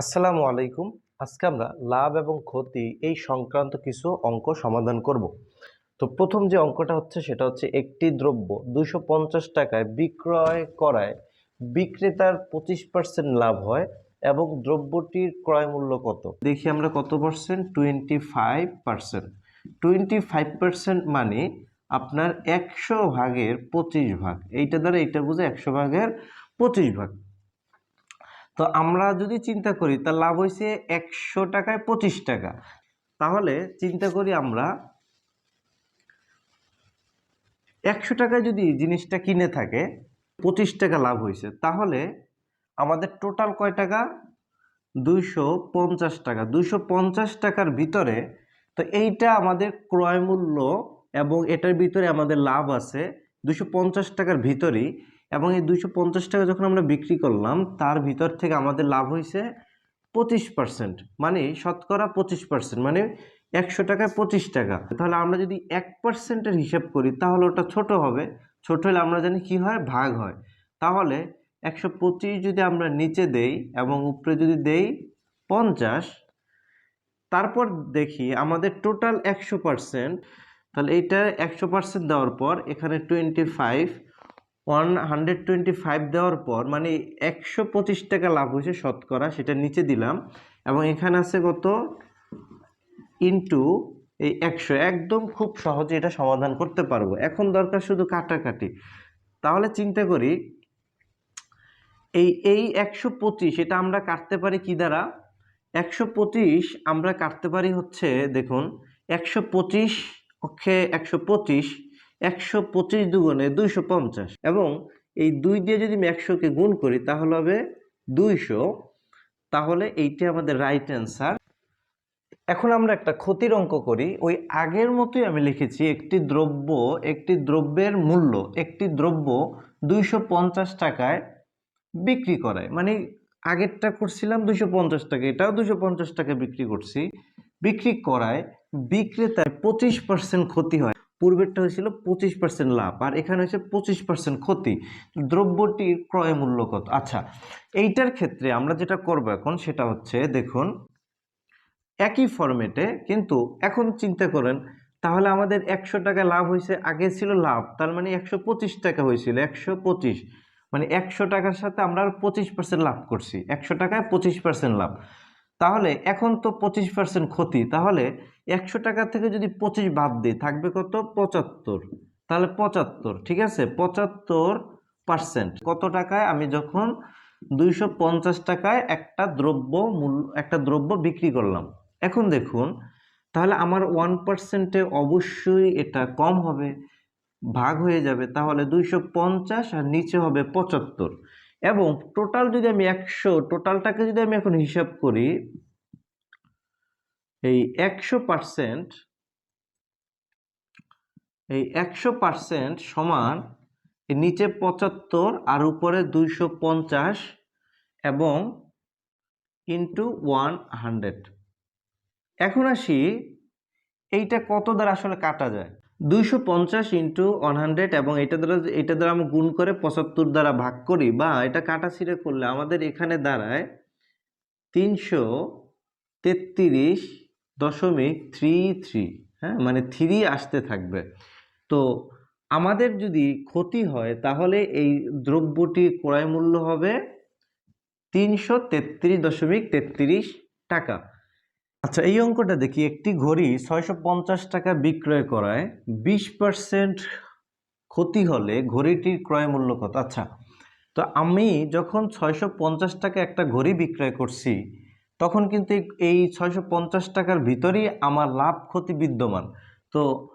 আসসালামু আলাইকুম। আজকে আমরা লাভ এবং ক্ষতি এই সংক্রান্ত কিছু অঙ্ক সমাধান করব। তো প্রথম যে অঙ্কটা হচ্ছে সেটা হচ্ছে একটি দ্রব্য দুশো টাকায় বিক্রয় করায় বিক্রেতার পঁচিশ পার্সেন্ট লাভ হয় এবং দ্রব্যটির ক্রয় মূল্য কত? দেখি আমরা কত percent twenty five percent twenty five percent মানে আপনার একশো ভাগের পঁচিশ ভাগ। এইটা দ্বারা এইটা বুঝে একশো ভাগের পঁচিশ ভাগ। তো আমরা যদি চিন্তা করি, তার লাভ হয়েছে একশো টাকায় পঁচিশ টাকা। তাহলে চিন্তা করি আমরা, একশো টাকায় যদি জিনিসটা কিনে থাকে, পঁচিশ টাকা লাভ হয়েছে তাহলে আমাদের টোটাল কয় টাকা? দুইশো পঞ্চাশ টাকা। দুইশো পঞ্চাশ টাকার ভিতরে, তো এইটা আমাদের ক্রয় মূল্য এবং এটার ভিতরে আমাদের লাভ আছে। দুশো পঞ্চাশ টাকার ভিতরেই এবং এই দুইশো পঞ্চাশ টাকা যখন আমরা বিক্রি করলাম, তার ভিতর থেকে আমাদের লাভ হয়েছে পঁচিশ পার্সেন্ট মানে শতকরা পঁচিশ পার্সেন্ট মানে একশো টাকায় পঁচিশ টাকা। তাহলে আমরা যদি এক পার্সেন্টের হিসাব করি, তাহলে ওটা ছোট হবে। ছোট হলে আমরা জানি কি হয়? ভাগ হয়। তাহলে একশো পঁচিশ যদি আমরা নিচে দেই এবং উপরে যদি দেই পঞ্চাশ, তারপর দেখি আমাদের টোটাল একশো পার্সেন্ট তাহলে এইটা একশো পার্সেন্ট দেওয়ার পর এখানে twenty five one hundred twenty five দেওয়ার পর মানে একশো পঁচিশ টাকা লাভ হয়েছে শতকরা, সেটা নিচে দিলাম। এবং এখানে আছে কত? ইনটু এই একশো। একদম খুব সহজে এটা সমাধান করতে পারব। এখন দরকার শুধু কাটাকাটি। তাহলে চিন্তা করি, এই এই একশো পঁচিশ, এটা আমরা কাটতে পারি কি দ্বারা? একশো পঁচিশ আমরা কাটতে পারি হচ্ছে, দেখুন, একশো পঁচিশ পক্ষে একশো পঁচিশ একশো পঁচিশ দুগুণে দুইশো পঞ্চাশ। এবং এই দুই দিয়ে যদি আমি একশোকে গুণ করি, তাহলে হবে দুইশো। তাহলে এইটি আমাদের রাইট অ্যান্সার এখন আমরা একটা ক্ষতির অঙ্ক করি। ওই আগের মতোই আমি লিখেছি, একটি দ্রব্য, একটি দ্রব্যের মূল্য, একটি দ্রব্য দুইশো পঞ্চাশ টাকায় বিক্রি করায়। মানে আগেরটা করছিলাম দুশো পঞ্চাশ টাকা, এটাও দুশো পঞ্চাশ টাকা বিক্রি করছি। বিক্রি করায় বিক্রেতার পঁচিশ পার্সেন্ট ক্ষতি হয়। পূর্বেরটা হয়েছিল পঁচিশ পার্সেন্ট লাভ, আর এখানে হয়েছে পঁচিশ পার্সেন্ট ক্ষতি। দ্রব্যটির ক্রয় মূল্য কত? আচ্ছা এইটার ক্ষেত্রে আমরা যেটা করব এখন সেটা হচ্ছে, দেখুন, একই ফরম্যাটে কিন্তু এখন চিন্তা করেন, তাহলে আমাদের একশো টাকা লাভ হয়েছে, আগে ছিল লাভ, তার মানে একশো পঁচিশ টাকা হয়েছিল, একশো পঁচিশ। মানে একশো টাকার সাথে আমরা আর পঁচিশ পার্সেন্ট লাভ করছি, একশো টাকায় পঁচিশ পার্সেন্ট লাভ। তাহলে এখন তো পঁচিশ পার্সেন্ট ক্ষতি, তাহলে একশো টাকা থেকে যদি পঁচিশ বাদ দিই, থাকবে কত? পঁচাত্তর। তাহলে পঁচাত্তর, ঠিক আছে? পঁচাত্তর পার্সেন্ট কত টাকায়? আমি যখন দুইশো পঞ্চাশ টাকায় একটা দ্রব্য মূল্য একটা দ্রব্য বিক্রি করলাম। এখন দেখুন, তাহলে আমার ওয়ান পার্সেন্টে অবশ্যই এটা কম হবে, ভাগ হয়ে যাবে। তাহলে দুইশো পঞ্চাশ আর নিচে হবে পঁচাত্তর। এবং টোটাল যদি আমি একশো টোটালটাকে যদি আমি এখন হিসাব করি এই একশো পার্সেন্ট এই একশো পার্সেন্ট সমান নিচে পঁচাত্তর আর উপরে দুইশো পঞ্চাশ এবং ইন্টু ওয়ান হান্ড্রেড এখন আসি, এইটা কত দ্বারা আসলে কাটা যায়? দুইশো পঞ্চাশ ইন্টু ওয়ান হান্ড্রেড এবং এটা দ্বারা এটা দ্বারা আমি গুণ করে পঁচাত্তর দ্বারা ভাগ করি বা এটা কাটা ছিঁড়ে করলে আমাদের এখানে দাঁড়ায় তিনশো তেত্রিশ দশমিক থ্রি থ্রি হ্যাঁ? মানে থ্রি আসতে থাকবে। তো আমাদের যদি ক্ষতি হয়, তাহলে এই দ্রব্যটির ক্রয় মূল্য হবে তিনশো তেত্রিশ দশমিক তেত্রিশ টাকা। আচ্ছা এই অঙ্কটা দেখি। একটি ঘড়ি ছয়শো পঞ্চাশ টাকা বিক্রয় করায় বিশ পার্সেন্ট ক্ষতি হলে ঘড়িটির ক্রয় মূল্য কত? আচ্ছা তো আমি যখন ছয়শো পঞ্চাশ টাকা একটা ঘড়ি বিক্রয় করছি তখন কিন্তু এই- ছয়শো পঞ্চাশ টাকার ভিতরেই আমার লাভ ক্ষতি বিদ্যমান। তো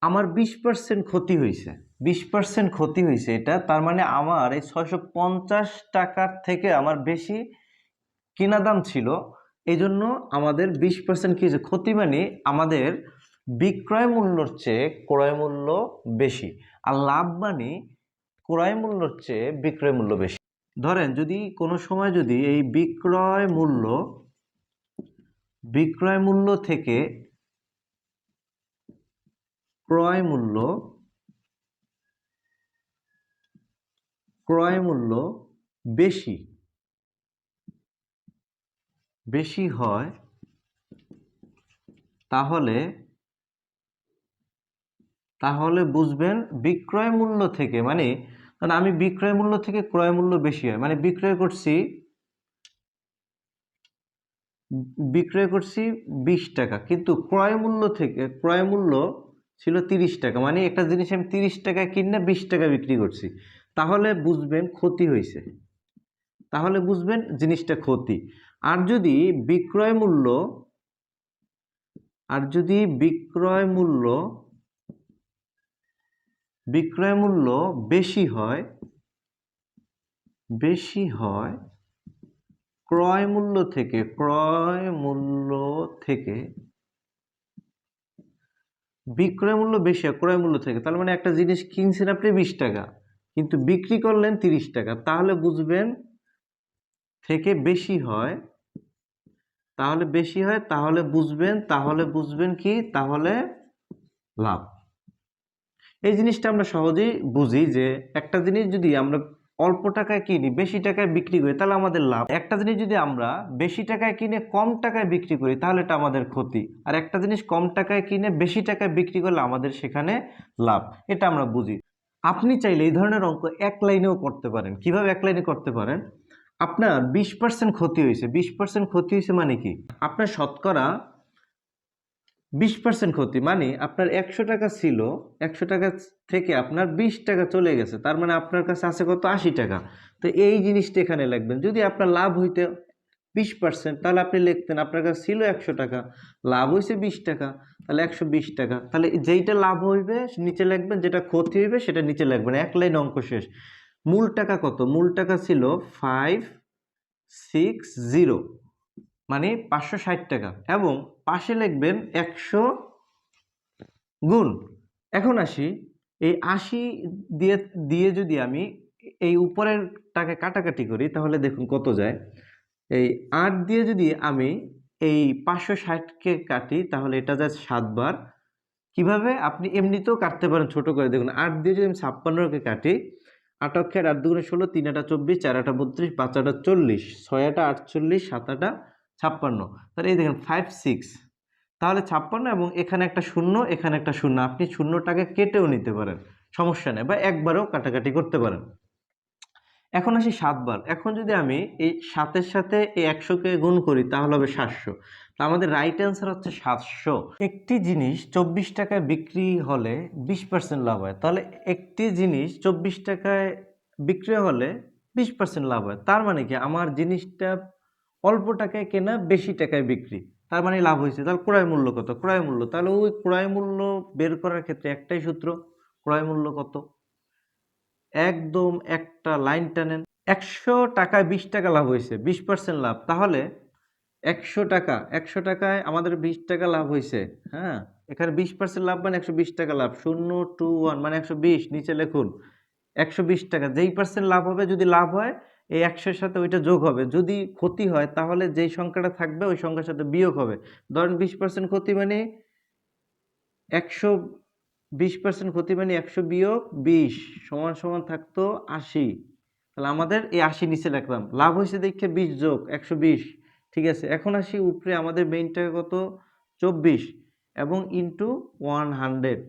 আমার বিশ পার্সেন্ট ক্ষতি হয়েছে বিশ পার্সেন্ট ক্ষতি হয়েছে এটা, তার মানে আমার এই ছয়শো পঞ্চাশ টাকার থেকে আমার বেশি কিনা দাম ছিল। এই জন্য আমাদের বিশ পার্সেন্ট কি হয়েছে? ক্ষতি মানে আমাদের বিক্রয় মূল্যর চেয়ে ক্রয় মূল্য বেশি আর লাভ মানে ক্রয় মূল্যর চেয়ে বিক্রয় মূল্য বেশি। ধরেন যদি কোনো সময় যদি এই বিক্রয় মূল্য বিক্রয় মূল্য থেকে ক্রয় মূল্য ক্রয় মূল্য বেশি বেশি হয়, তাহলে তাহলে বুঝবেন বিক্রয় মূল্য থেকে মানে মানে আমি বিক্রয় মূল্য থেকে ক্রয় মূল্য বেশি হয় মানে বিক্রয় করছি বিক্রয় করছি বিশ টাকা। কিন্তু ক্রয় মূল্য থেকে, ক্রয় মূল্য ছিল তিরিশ টাকা। মানে একটা জিনিস আমি তিরিশ টাকায় কিনে বিশ টাকা বিক্রি করছি। তাহলে বুঝবেন ক্ষতি হয়েছে। তাহলে বুঝবেন জিনিসটা ক্ষতি। আর যদি বিক্রয় মূল্য, আর যদি বিক্রয় মূল্য বিক্রয় মূল্য বেশি হয় বেশি হয় ক্রয় মূল্য থেকে, ক্রয় মূল্য থেকে, বিক্রয় মূল্য বেশি ক্রয় মূল্য থেকে, তার মানে একটা জিনিস কিনছেন আপনি বিশ টাকা, কিন্তু বিক্রি করলেন তিরিশ টাকা, তাহলে বুঝবেন থেকে বেশি হয়, তাহলে বেশি হয়, তাহলে বুঝবেন তাহলে বুঝবেন কি, তাহলে লাভ। এই জিনিসটা আমরা সহজেই বুঝি যে একটা জিনিস যদি আমরা অল্প টাকায় কিনি, বেশি টাকায় বিক্রি করি, তাহলে আমাদের লাভ। একটা জিনিস যদি আমরা বেশি টাকায় কিনে কম টাকায় বিক্রি করি, তাহলে এটা আমাদের ক্ষতি। আর একটা জিনিস কম টাকায় কিনে বেশি টাকায় বিক্রি করলে আমাদের সেখানে লাভ। এটা আমরা বুঝি। আপনি চাইলে এই ধরনের অঙ্ক এক লাইনেও করতে পারেন। কীভাবে এক লাইনে করতে পারেন? আপনার বিশ পার্সেন্ট ক্ষতি হয়েছে। বিশ পার্সেন্ট ক্ষতি হয়েছে মানে কি? আপনার শতকরা বিশ পার্সেন্ট ক্ষতি। মানে আপনার একশো টাকা ছিল, একশো টাকা থেকে আপনার বিশ টাকা চলে গেছে। তার মানে আপনার কাছে আছে কত? আশি টাকা। তো এই জিনিসটা এখানে লিখবেন। যদি আপনার লাভ হইতে বিশ পার্সেন্ট তাহলে আপনি লিখতেন আপনার কাছে ছিল একশো টাকা, লাভ হয়েছে বিশ টাকা, তাহলে একশো বিশ টাকা। তাহলে যেইটা লাভ হইবে, নিচে লিখবেন, যেটা ক্ষতি হইবে, সেটা নিচে লিখবেন। এক লাইন অঙ্ক শেষ। মূল টাকা কত? মূল টাকা ছিল ফাইভ সিক্স জিরো মানে পাঁচশো ষাট টাকা এবং পাশে লিখবেন একশো গুণ। এখন আসি, এই আশি দিয়ে দিয়ে যদি আমি এই উপরের টাকা কাটাকাটি করি, তাহলে দেখুন কত যায়। এই আট দিয়ে যদি আমি এই পাঁচশো ষাটকে কাটি, তাহলে এটা যায় সাতবার কীভাবে? আপনি এমনিতেও কাটতে পারেন ছোট করে। দেখুন, আট দিয়ে যদি আমি ছাপ্পান্নকে কাটি, আট অক্ষের আট দুগুণে ষোলো, তিন আটা চব্বিশ, চার আটা বত্রিশ, পাঁচ আটা চল্লিশ, ছয় আটা আটচল্লিশ, সাত আটা ছাপ্পান্ন। তাহলে এই দেখেন ফাইভ সিক্স তাহলে ছাপ্পান্ন এবং এখানে একটা শূন্য, এখানে একটা শূন্য। আপনি শূন্যটাকে কেটেও নিতে পারেন, সমস্যা নেই। বা একবারও কাটাকাটি করতে পারেন। এখন আসি সাতবার। এখন যদি আমি এই সাতের সাথে এই একশোকে গুণ করি, তাহলে হবে সাতশো। তা আমাদের রাইট অ্যান্সার হচ্ছে সাতশো। একটি জিনিস চব্বিশ টাকায় বিক্রি হলে বিশ পার্সেন্ট লাভ হয়। তাহলে একটি জিনিস চব্বিশ টাকায় বিক্রি হলে বিশ পার্সেন্ট লাভ হয়। তার মানে কি? আমার জিনিসটা অল্প টাকায় কেনা, বেশি টাকায় বিক্রি। তার মানে লাভ হয়েছে। তাহলে ক্রয় মূল্য কত? ক্রয় মূল্য। তাহলে ওই ক্রয় মূল্য বের করার ক্ষেত্রে একটাই সূত্র, ক্রয় মূল্য কত? একদম একটা লাইন টানেন। একশো টাকায় বিশ টাকা লাভ হয়েছে, বিশ পার্সেন্ট লাভ। তাহলে একশো টাকা, একশো টাকায় আমাদের বিশ টাকা লাভ হয়েছে হ্যাঁ? এখানে বিশ পার্সেন্ট লাভ মানে একশো বিশ টাকা লাভ। শূন্য টু ওয়ান মানে একশো বিশ, নিচে লিখুন। একশো বিশ টাকা। যেই পার্সেন্ট লাভ হবে, যদি লাভ হয়, এই একশোর সাথে ওইটা যোগ হবে। যদি ক্ষতি হয়, তাহলে যেই সংখ্যাটা থাকবে, ওই সংখ্যার সাথে বিয়োগ হবে। ধরেন বিশ পার্সেন্ট ক্ষতি মানে একশো বিশ পার্সেন্ট ক্ষতি মানে একশো বিয়োগ বিশ, সমান সমান থাকতো আশি। তাহলে আমাদের এই আশি নিচে রাখলাম। লাভ হয়েছে দেখে বিশ যোগ, একশো বিশ। ঠিক আছে, এখন আসি উপরে, আমাদের মেইন টাকা কত? চব্বিশ। এবং ইন্টু ওয়ান হান্ড্রেড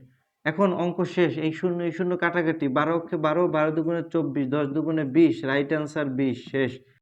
এখন অঙ্ক শেষ, এই শূন্য এই শূন্য কাটাকাটি, বারো অক্ষে বারো বারো দুগুণে চব্বিশ, দশ দুগুণে বিশ রাইট অ্যান্সার বিশ, শেষ।